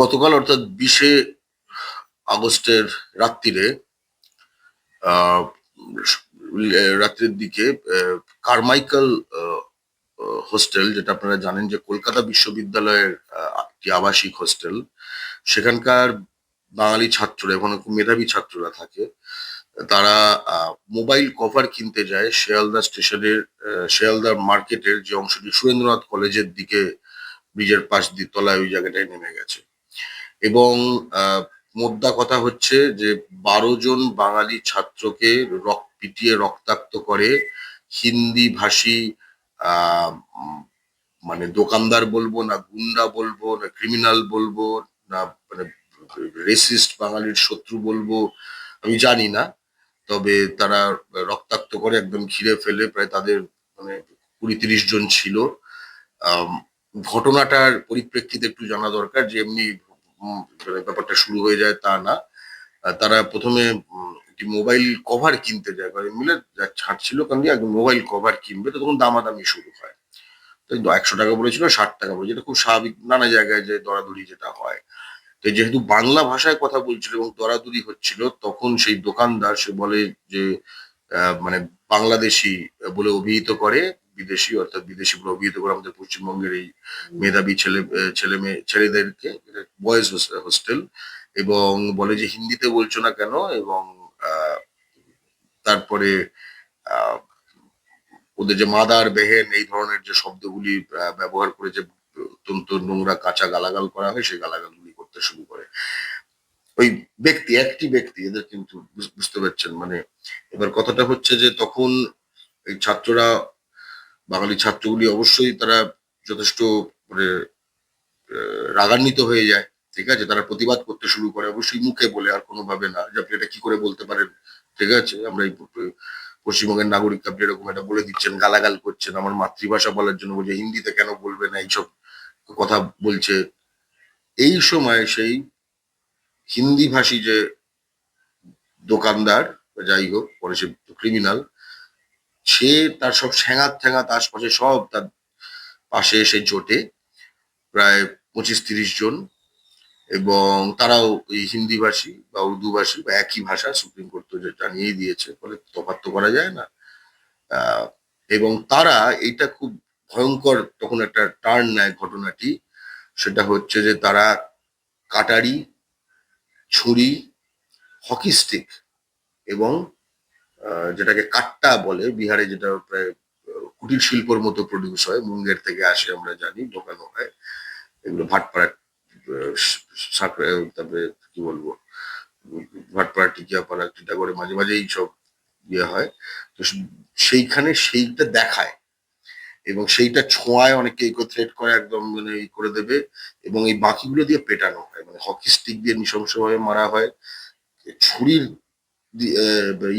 গতকাল অর্থাৎ বিশে আগস্টের রাত্রিরে রাত্রের দিকে কারমাইকেল হোস্টেল, যেটা আপনারা জানেন যে কলকাতা বিশ্ববিদ্যালয়ের একটি আবাসিক হোস্টেল, সেখানকার বাঙালি ছাত্ররা এবং মেধাবী ছাত্ররা থাকে। তারা মোবাইল কভার কিনতে যায় শিয়ালদা স্টেশনের শিয়ালদা মার্কেটের যে অংশটি, সুরেন্দ্রনাথ কলেজের দিকে, ব্রিজের পাশ দিয়ে তলায় ওই জায়গাটায় নেমে গেছে। এবং মোদ্দা কথা হচ্ছে যে বারো জন বাঙালি ছাত্রকে রক, পিটিয়ে রক্তাক্ত করে হিন্দি ভাষী মানে দোকানদার বলব না গুন্ডা বলব না ক্রিমিনাল বলব না মানে রেসিস্ট বাঙালির শত্রু বলব, আমি জানি না। তবে তারা রক্তাক্ত করে একদম ঘিরে ফেলে প্রায় তাদের মানে কুড়ি তিরিশ জন ছিল। ঘটনাটার পরিপ্রেক্ষিতে একটু জানা দরকার যে এমনি মানে ব্যাপারটা শুরু হয়ে যায় তা না। তারা প্রথমে একটি মোবাইল কভার কিনতে যায়। কারণ মিলে যা ছাড় ছিল কারণ একদম মোবাইল কভার কিনবে তো তখন দামাদামি শুরু হয়। তো একশো টাকা বলেছিল, ষাট টাকা বলে যেটা খুব স্বাভাবিক নানা জায়গায় যে দরাদরি যেটা হয়। তো যেহেতু বাংলা ভাষায় কথা বলছিল এবং দরাদরি হচ্ছিল, তখন সেই দোকানদার সে বলে যে মানে বাংলাদেশি বলে অভিহিত করে বিদেশি, অর্থাৎ বিদেশি অভিহিত করে আমাদের পশ্চিমবঙ্গের এই মেধাবী ছেলে ছেলে মেয়ে, ছেলেদেরকে বয়েজ হোস্টেল এবং বলে যে হিন্দিতে বলছো না কেন, এবং তারপরে ওদের যে মাদার বেহেন, এই ধরনের যে শব্দগুলি ব্যবহার করে যে অত্যন্ত নোংরা, কাঁচা গালাগাল করা হয়, সেই গালাগালগুলি করতে শুরু করে। ওই ব্যক্তি, একটি ব্যক্তি, এদের কিন্তু বুঝ- বুঝতে পারছেন মানে এবার কথাটা হচ্ছে যে তখন এই ছাত্ররা বাঙালি ছাত্রগুলি অবশ্যই তারা যথেষ্ট মানে রাগান্বিত হয়ে যায়, ঠিক আছে? তারা প্রতিবাদ করতে শুরু করে, অবশ্যই মুখে বলে, আর কোনোভাবে না। যে আপনি এটা কি করে বলতে পারেন, ঠিক আছে? আমরা পশ্চিমবঙ্গের নাগরিক আপনি এরকম এটা বলে দিচ্ছেন, গালাগাল করছেন, আমার মাতৃভাষা বলার জন্য বলছে, হিন্দিতে কেন বলবে না, এইসব কথা বলছে। এই সময় সেই হিন্দি ভাষী যে দোকানদার, যাই হোক, পরে সে ক্রিমিনাল সে তার সব ঠ্যাঙাত ঠ্যাঙাত আশপাশে সব তার পাশে এসে জোটে। প্রায় পঁচিশ তিরিশ জন এবং তারাও এই হিন্দি ভাষী বা উর্দু ভাষী বা একই ভাষা সুপ্রিম কোর্ট তো যে- জানিয়েই দিয়েছে, ফলে তফাৎ তো করা যায় না। এবং তারা এটা খুব ভয়ঙ্কর তখন একটা টার্ন নেয় ঘটনাটি। সেটা হচ্ছে যে তারা কাটারি, ছুরি, হকি স্টিক এবং যেটাকে কাট্টা বলে, বিহারে যেটা প্রায় কুটির শিল্পর মতো প্রডিউস হয়, মুঙ্গের থেকে আসে আমরা জানি, ঢোকানো হয়। এগুলো ভাটপাড়া তারপরে কি বলব ভাটপাড়া টিকিয়াপাড়া, টিটাগড়ে মাঝে মাঝে এইসব ইয়ে হয়। তো সেইখানে সেইটা দেখায় এবং সেইটা ছোঁয়ায় অনেকে থ্রেট করে, একদম মানে ই করে দেবে এবং এই বাকিগুলো দিয়ে পেটানো হয়। মানে হকি স্টিক দিয়ে নৃশংসভাবে মারা হয়। ছুরির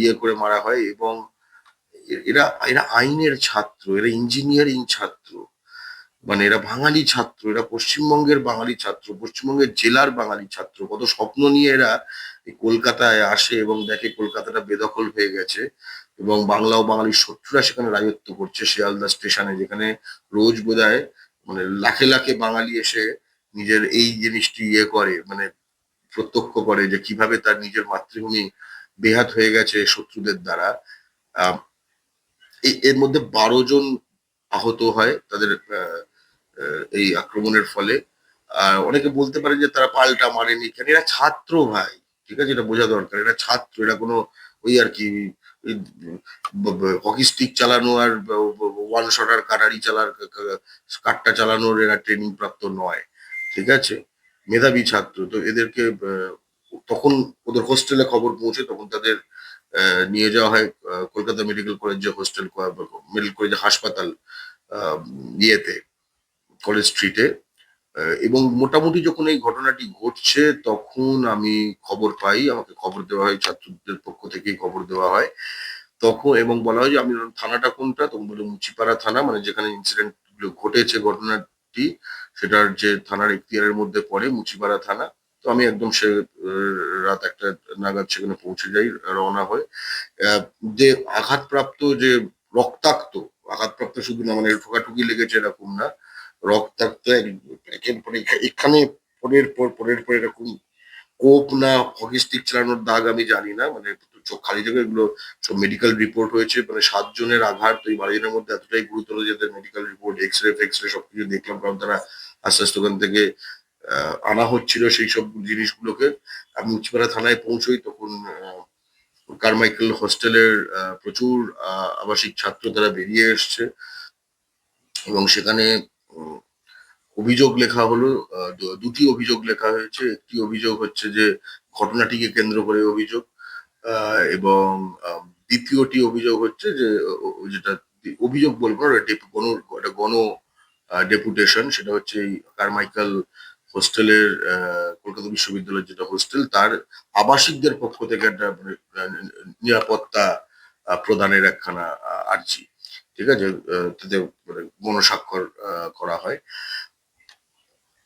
ইয়ে করে মারা হয় এবং এরা এরা আইনের ছাত্র, এরা ইঞ্জিনিয়ারিং ছাত্র। মানে এরা বাঙালি ছাত্র, এরা পশ্চিমবঙ্গের বাঙালি ছাত্র, পশ্চিমবঙ্গের জেলার বাঙালি ছাত্র। কত স্বপ্ন নিয়ে এরা কলকাতায় আসে এবং দেখে কলকাতাটা বেদখল হয়ে গেছে এবং বাংলা ও বাঙালির শত্রুরা সেখানে রাজত্ব করছে শিয়ালদা স্টেশনে, যেখানে রোজ বোধহয় মানে লাখে লাখে বাঙালি এসে নিজের এই জিনিসটি ইয়ে করে মানে প্রত্যক্ষ করে যে কীভাবে তার নিজের মাতৃভূমি বেহাত হয়ে গেছে শত্রুদের দ্বারা। এর মধ্যে বারো জন আহত হয় তাদের এই আক্রমণের ফলে। আর অনেকে বলতে পারে যে তারা পাল্টা মারেনি। কেন? এরা ছাত্র ভাই, ঠিক আছে? এটা বোঝা দরকার। এরা ছাত্র, এরা কোনো ওই আর কি হকি স্টিক চালানো আর ওয়ান শটার কাটারি চালার, কা- কা- চালানোর এরা ট্রেনিং প্রাপ্ত নয়, ঠিক আছে? মেধাবী ছাত্র। তো এদেরকে তখন ওদের হোস্টেলে খবর পৌঁছে তখন তাদের নিয়ে যাওয়া হয় কলকাতা মেডিকেল কলেজ যে হোস্টেল, মেডিকেল কলেজ হাসপাতাল ইয়েতে, কলেজ স্ট্রিটে এবং মোটামুটি যখন এই ঘটনাটি ঘটছে তখন আমি খবর পাই, আমাকে খবর দেওয়া হয়, ছাত্রদের পক্ষ থেকেই খবর দেওয়া হয়, তখন এবং বলা হয় যে আমি থানাটা কোনটা? তখন বলে মুচিপাড়া থানা মানে যেখানে ইনসিডেন্ট ঘটেছে ঘটনাটি, সেটার যে থানার এখতিয়ারের মধ্যে পড়ে মুচিপাড়া থানা তো আমি একদম সে রাত একটা নাগাদ সেখানে পৌঁছে যাই, রওনা হয়। যে আঘাতপ্রাপ্ত যে রক্তাক্ত, আঘাতপ্রাপ্ত শুধু না মানে ঠোকাঠুকি লেগেছে এরকম না, রক্তাক্ত এক- একের পর এখানে পরের পর পরের পর এরকম কোপ না হকি স্টিক চালানোর দাগ আমি জানি না মানে চোখ খালি চোখে এগুলো সব মেডিকেল রিপোর্ট হয়েছে মানে সাতজনের আঘাত ওই বাড়িজনের মধ্যে এতটাই গুরুতর যাদের মেডিকেল রিপোর্ট এক্স রে ফেক্স রে সবকিছু দেখলাম, কারণ তারা আস্তে আস্তে ওখান থেকে আনা হচ্ছিল সেই সব জিনিসগুলোকে। আমি উচ্চপাড়া থানায় পৌঁছই, তখন কারমাইকেল হোস্টেলের প্রচুর আবাসিক ছাত্র তারা বেরিয়ে এসছে। এবং সেখানে অভিযোগ লেখা হলো দুটি অভিযোগ লেখা হয়েছে। একটি অভিযোগ হচ্ছে যে, ঘটনাটিকে কেন্দ্র করে অভিযোগ এবং দ্বিতীয়টি অভিযোগ হচ্ছে যে যেটা, অভিযোগ বলব গণ গণ ডেপুটেশন, সেটা হচ্ছে এই কারমাইকেল হোস্টেলের কলকাতা বিশ্ববিদ্যালয়ের যেটা হোস্টেল, তার আবাসিকদের পক্ষ থেকে একটা নিরাপত্তা প্রদানের একখানা আর্জি, ঠিক আছে? তাতে মানে গণস্বাক্ষর করা হয়।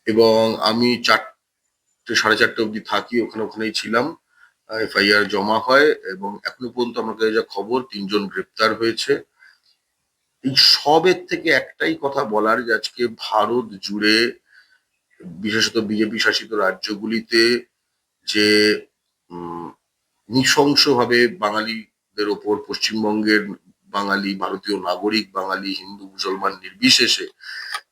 এবং আমি চারটে, সাড়ে চারটে অবধি থাকি, ওখানে ওখানেই ছিলাম। এফআইআর জমা হয় এবং এখনও পর্যন্ত আমার কাছে যা খবর, তিনজন গ্রেপ্তার হয়েছে। এই সবের থেকে একটাই কথা বলার যে আজকে ভারত জুড়ে বিশেষত বিজেপি শাসিত রাজ্যগুলিতে যে নৃশংসভাবে বাঙালিদের ওপর পশ্চিমবঙ্গের বাঙালি ভারতীয় নাগরিক বাঙালি হিন্দু মুসলমান নির্বিশেষে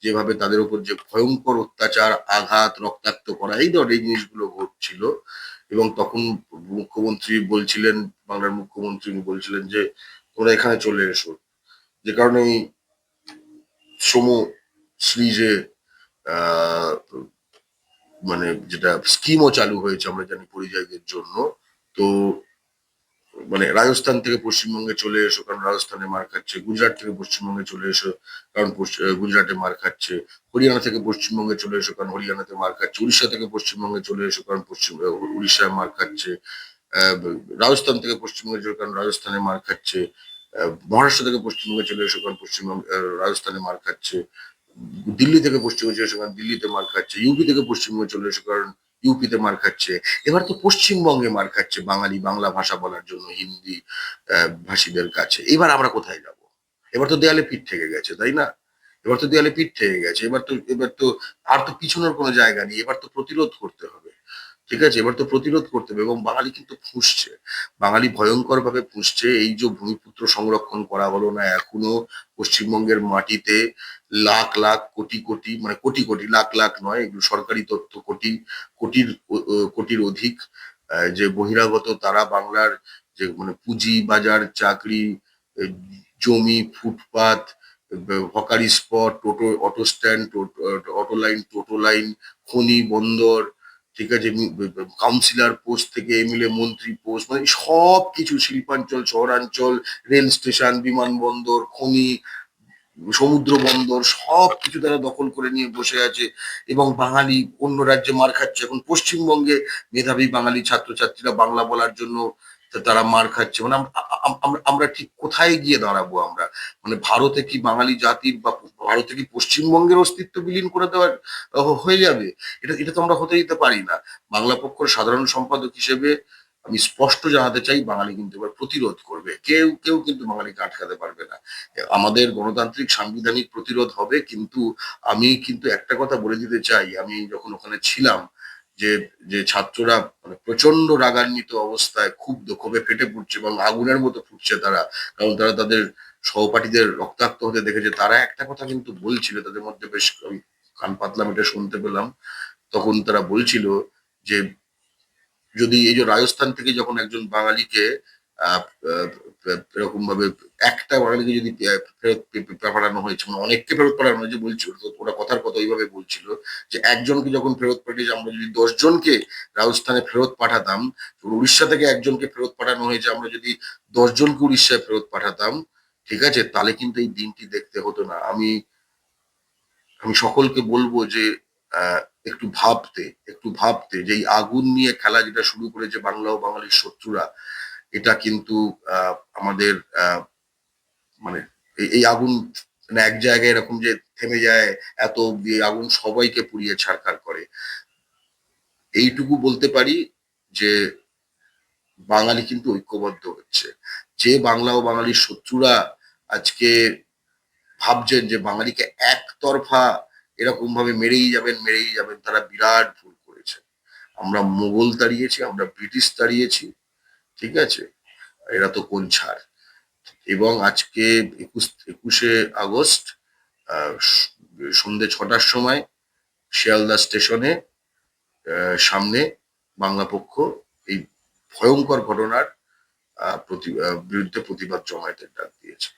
যেভাবে তাদের উপর যে ভয়ঙ্কর অত্যাচার আঘাত রক্তাক্ত করা এই ধরনের জিনিসগুলো ঘটছিল এবং তখন মুখ্যমন্ত্রী বলছিলেন বাংলার মুখ্যমন্ত্রী বলছিলেন যে তোমরা এখানে চলে এসো। যে কারণে সম সিরিজে আহ, মানে যেটা স্কিমও চালু হয়েছে আমরা জানি পরিযায়ীদের জন্য। তো মানে রাজস্থান থেকে পশ্চিমবঙ্গে চলে এসো, কারণ রাজস্থানে মার খাচ্ছে। গুজরাট থেকে পশ্চিমবঙ্গে চলে এসো, কারণ গুজরাটে মার খাচ্ছে। হরিয়ানা থেকে পশ্চিমবঙ্গে চলে এসো, কারণ হরিয়ানাতে মার খাচ্ছে। উড়িষ্যা থেকে পশ্চিমবঙ্গে চলে এসো, কারণ পশ্চিম উড়িষ্যায় মার খাচ্ছে। রাজস্থান থেকে পশ্চিমবঙ্গে চলে কারণ রাজস্থানে মার খাচ্ছে। মহারাষ্ট্র থেকে পশ্চিমবঙ্গে চলে এসো, কারণ পশ্চিমবঙ্গ রাজস্থানে মার খাচ্ছে। দিল্লি থেকে পশ্চিমবঙ্গ চলে কারণ দিল্লিতে মার খাচ্ছে ইউপি থেকে পশ্চিমবঙ্গে চলে এসে কারণ ইউপিতে মার খাচ্ছে। এবার তো পশ্চিমবঙ্গে মার খাচ্ছে বাঙালি বাংলা ভাষা বলার জন্য হিন্দি ভাষীদের কাছে। এবার আমরা কোথায় যাব? এবার তো দেয়ালে পিঠ থেকে গেছে, তাই না? এবার তো দেয়ালে পিঠ থেকে গেছে, এবার তো এবার তো আর তো পিছনের কোনো জায়গা নেই, এবার তো প্রতিরোধ করতে হবে। ঠিক আছে? এবার তো প্রতিরোধ করতে হবে এবং বাঙালি কিন্তু ফুঁসছে বাঙালি ভয়ঙ্কর ভাবে ফুঁসছে এই যে ভূমিপুত্র সংরক্ষণ করা হলো না, এখনও পশ্চিমবঙ্গের মাটিতে লাখ লাখ কোটি কোটি মানে কোটি কোটি, লাখ লাখ নয়, এগুলো সরকারি তথ্য, কোটি, কোটির কোটির অধিক যে বহিরাগত, তারা বাংলার যে মানে পুঁজি বাজার, চাকরি জমি, ফুটপাত হকারি স্পট, টোটো, অটো স্ট্যান্ড অটো লাইন, টোটো লাইন, খনি, বন্দর ঠিক আছে কাউন্সিলর পোস্ট থেকে এমএলএ মন্ত্রী পোস্ট মানে সব কিছু, শিল্পাঞ্চল, শহরাঞ্চল রেল স্টেশন বিমানবন্দর, খনি, সমুদ্র বন্দর, সব কিছু তারা দখল করে নিয়ে বসে আছে এবং বাঙালি অন্য রাজ্যে মার খাচ্ছে। এখন পশ্চিমবঙ্গে মেধাবী বাঙালি ছাত্রছাত্রীরা বাংলা বলার জন্য তারা মার খাচ্ছে। মানে আম- আম- আম- আমরা ঠিক কোথায় গিয়ে দাঁড়াবো আমরা? মানে ভারতে কি বাঙালি জাতির বা ভারতে কি পশ্চিমবঙ্গের অস্তিত্ব বিলীন করে দেওয়ার হয়ে যাবে? এটা এটা তো আমরা হতে দিতে পারি না। বাংলা পক্ষের সাধারণ সম্পাদক হিসেবে আমি স্পষ্ট জানাতে চাই, বাঙালি কিন্তু এবার প্রতিরোধ করবে। কেউ কেউ কিন্তু বাঙালিকে আটকাতে পারবে না। আমাদের গণতান্ত্রিক সাংবিধানিক প্রতিরোধ হবে, কিন্তু আমি কিন্তু একটা কথা বলে দিতে চাই। আমি যখন ওখানে ছিলাম যে যে ছাত্ররা মানে প্রচণ্ড রাগান্বিত অবস্থায় খুব ক্ষোভে ফেটে পড়ছে এবং আগুনের মতো ফুটছে তারা। কারণ তারা তাদের সহপাঠীদের রক্তাক্ত হতে দেখেছে। তারা একটা কথা কিন্তু বলছিল, তাদের মধ্যে বেশ কান পাতলাম, এটা শুনতে পেলাম। তখন তারা বলছিল যে, যদি এই যে রাজস্থান থেকে যখন একজন বাঙালিকে এরকম ভাবে একটা বাঙালিকে যদি ফেরত পাঠানো হয়েছে মানে অনেককে ফেরত পাঠানো হয়েছে বলছিল তো ওরা কথার কথা ওইভাবে বলছিল, যে একজনকে যখন ফেরত পাঠিয়েছে, আমরা যদি দশজনকে রাজস্থানে ফেরত পাঠাতাম উড়িষ্যা থেকে একজনকে ফেরত পাঠানো হয়েছে, আমরা যদি দশজনকে উড়িষ্যায় ফেরত পাঠাতাম, ঠিক আছে, তাহলে কিন্তু এই দিনটি দেখতে হতো না। আমি আমি সকলকে বলব যে একটু ভাবতে একটু ভাবতে যে এই আগুন নিয়ে খেলা যেটা শুরু করেছে বাংলা ও বাঙালির শত্রুরা এটা কিন্তু আমাদের মানে এই- আগুন মানে এক জায়গায় এরকম যে থেমে যায়, এত অব্দি আগুন সবাইকে পুড়িয়ে ছাড়খাড় করে। এইটুকু বলতে পারি যে বাঙালি কিন্তু ঐক্যবদ্ধ হচ্ছে। যে বাংলা ও বাঙালির শত্রুরা আজকে ভাবছেন যে বাঙালিকে একতরফা এরকম ভাবে মেরেই যাবেন মেরেই যাবেন, তারা বিরাট ভুল করেছে। আমরা মোগল তাড়িয়েছি আমরা ব্রিটিশ তাড়িয়েছি ঠিক আছে? এরা তো কোন ছাড়? এবং আজকে একুশ, একুশে আগস্ট সন্ধে ছটার সময় শিয়ালদা স্টেশনে সামনে বাংলা পক্ষ এই ভয়ঙ্কর ঘটনার বিরুদ্ধে প্রতিবাদ জমায়েতের ডাক দিয়েছে।